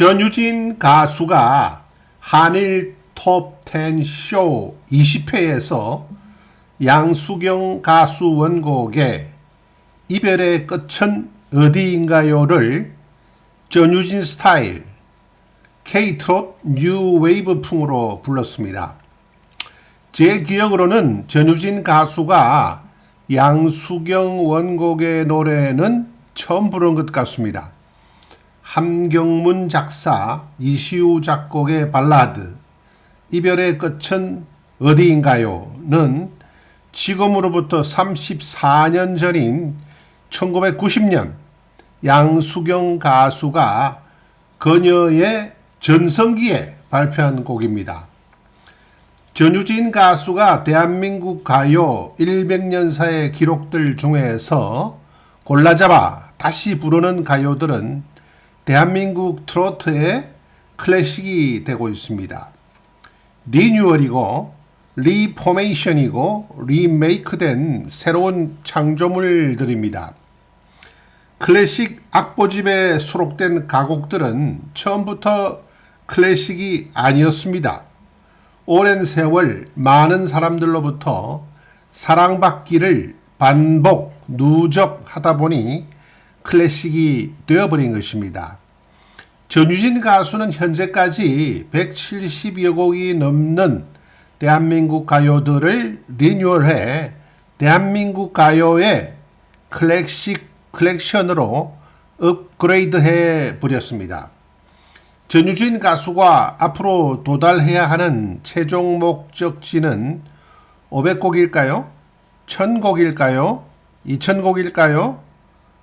전유진 가수가 한일 톱10 쇼 20회에서 양수경 가수 원곡의 이별의 끝은 어디인가요를 전유진 스타일 K-트롯 뉴 웨이브 풍으로 불렀습니다. 제 기억으로는 전유진 가수가 양수경 원곡의 노래는 처음 부른 것 같습니다. 함경문 작사, 이시우 작곡의 발라드 이별의 끝은 어디인가요는 지금으로부터 34년 전인 1990년 양수경 가수가 그녀의 전성기에 발표한 곡입니다. 전유진 가수가 대한민국 가요 100년사의 기록들 중에서 골라잡아 다시 부르는 가요들은 대한민국 트로트의 클래식이 되고 있습니다. 리뉴얼이고 리포메이션이고 리메이크된 새로운 창조물들입니다. 클래식 악보집에 수록된 가곡들은 처음부터 클래식이 아니었습니다. 오랜 세월 많은 사람들로부터 사랑받기를 반복, 누적하다 보니 클래식이 되어버린 것입니다. 전유진 가수는 현재까지 170여 곡이 넘는 대한민국 가요들을 리뉴얼해 대한민국 가요의 클래식 컬렉션으로 업그레이드해 버렸습니다. 전유진 가수가 앞으로 도달해야 하는 최종 목적지는 500곡일까요? 1000곡일까요? 2000곡일까요?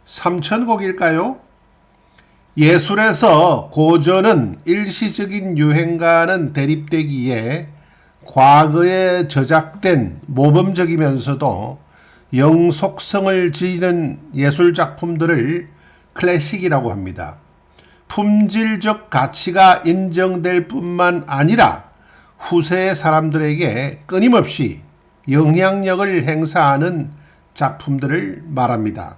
3000곡일까요? 예술에서 고전은 일시적인 유행과는 대립되기에 과거에 저작된 모범적이면서도 영속성을 지니는 예술 작품들을 클래식이라고 합니다. 품질적 가치가 인정될 뿐만 아니라 후세의 사람들에게 끊임없이 영향력을 행사하는 작품들을 말합니다.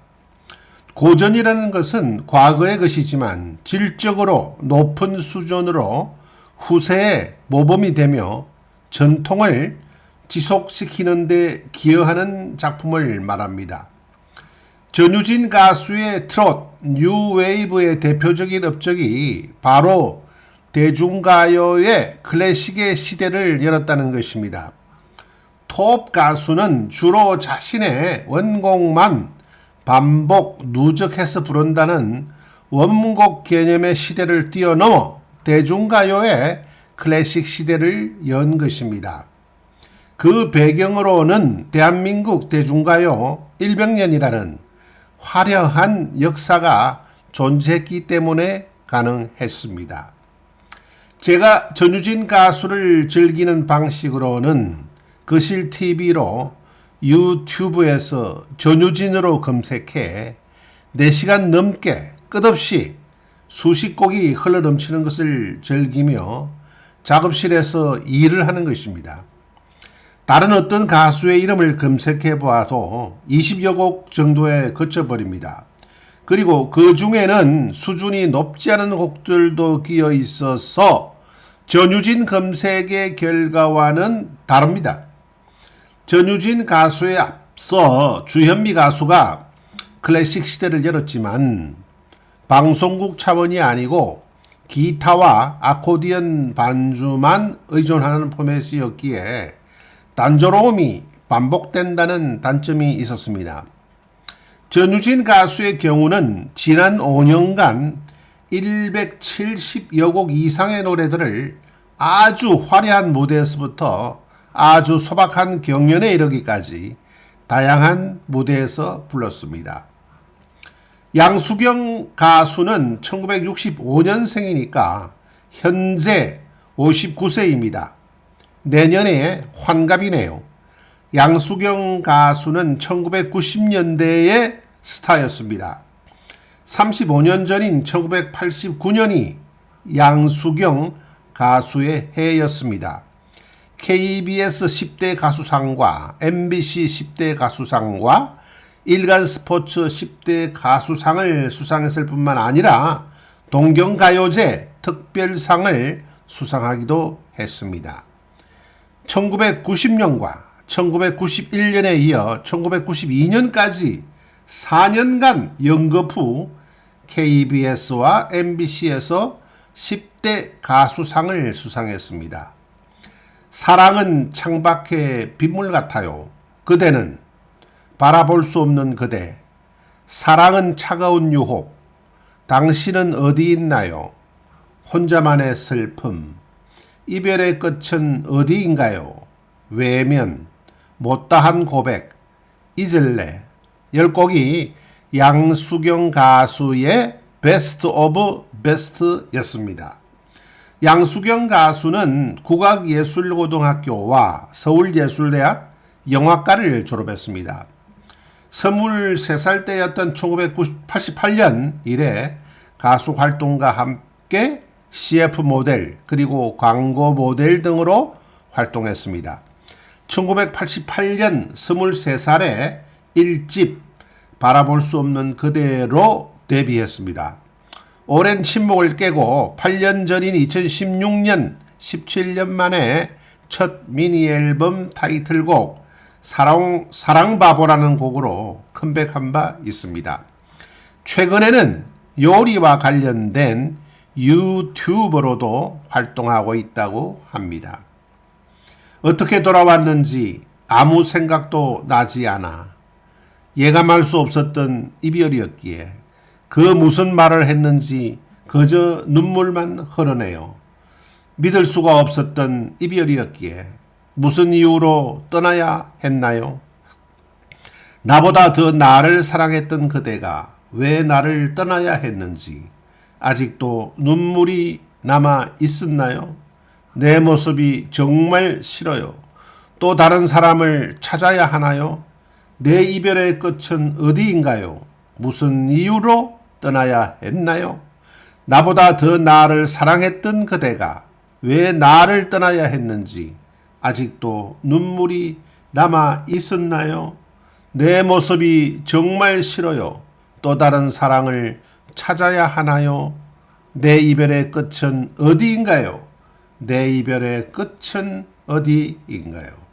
고전이라는 것은 과거의 것이지만 질적으로 높은 수준으로 후세의 모범이 되며 전통을 지속시키는 데 기여하는 작품을 말합니다. 전유진 가수의 트롯, 뉴웨이브의 대표적인 업적이 바로 대중가요의 클래식의 시대를 열었다는 것입니다. 톱 가수는 주로 자신의 원곡만 반복, 누적해서 부른다는 원곡 개념의 시대를 뛰어넘어 대중가요의 클래식 시대를 연 것입니다. 그 배경으로는 대한민국 대중가요 100년이라는 화려한 역사가 존재했기 때문에 가능했습니다. 제가 전유진 가수를 즐기는 방식으로는 거실 TV로 유튜브에서 전유진으로 검색해 4시간 넘게 끝없이 수십 곡이 흘러 넘치는 것을 즐기며 작업실에서 일을 하는 것입니다. 다른 어떤 가수의 이름을 검색해 보아도 20여 곡 정도에 그쳐버립니다. 그리고 그 중에는 수준이 높지 않은 곡들도 끼어 있어서 전유진 검색의 결과와는 다릅니다. 전유진 가수에 앞서 주현미 가수가 클래식 시대를 열었지만 방송국 차원이 아니고 기타와 아코디언 반주만 의존하는 포맷이었기에 단조로움이 반복된다는 단점이 있었습니다. 전유진 가수의 경우는 지난 5년간 170여 곡 이상의 노래들을 아주 화려한 무대에서부터 아주 소박한 경연에 이르기까지 다양한 무대에서 불렀습니다. 양수경 가수는 1965년생이니까 현재 59세입니다. 내년에 환갑이네요. 양수경 가수는 1990년대의 스타였습니다. 35년 전인 1989년이 양수경 가수의 해였습니다. KBS 10대 가수상과 MBC 10대 가수상과 일간 스포츠 10대 가수상을 수상했을 뿐만 아니라 동경가요제 특별상을 수상하기도 했습니다. 1990년과 1991년에 이어 1992년까지 4년간 연급 후 KBS와 MBC에서 10대 가수상을 수상했습니다. 사랑은 창밖의 빗물 같아요. 그대는 바라볼 수 없는 그대. 사랑은 차가운 유혹. 당신은 어디 있나요? 혼자만의 슬픔. 이별의 끝은 어디인가요? 외면. 못다한 고백. 잊을래. 열 곡이 양수경 가수의 베스트 오브 베스트였습니다. 양수경 가수는 국악예술고등학교와 서울예술대학 영화과를 졸업했습니다. 23살 때였던 1988년 이래 가수 활동과 함께 CF 모델 그리고 광고 모델 등으로 활동했습니다. 1988년 23살에 1집 바라볼 수 없는 그대로 데뷔했습니다. 오랜 침묵을 깨고 8년 전인 2016년 17년 만에 첫 미니 앨범 타이틀곡 사랑, 사랑바보라는 곡으로 컴백한 바 있습니다. 최근에는 요리와 관련된 유튜버로도 활동하고 있다고 합니다. 어떻게 돌아왔는지 아무 생각도 나지 않아 예감할 수 없었던 이별이었기에 그 무슨 말을 했는지 그저 눈물만 흐르네요. 믿을 수가 없었던 이별이었기에 무슨 이유로 떠나야 했나요? 나보다 더 나를 사랑했던 그대가 왜 나를 떠나야 했는지 아직도 눈물이 남아 있었나요? 내 모습이 정말 싫어요. 또 다른 사람을 찾아야 하나요? 내 이별의 끝은 어디인가요? 무슨 이유로 떠나야 했나요? 나보다 더 나를 사랑했던 그대가 왜 나를 떠나야 했는지 아직도 눈물이 남아 있었나요? 내 모습이 정말 싫어요. 또 다른 사랑을 찾아야 하나요? 내 이별의 끝은 어디인가요? 내 이별의 끝은 어디인가요?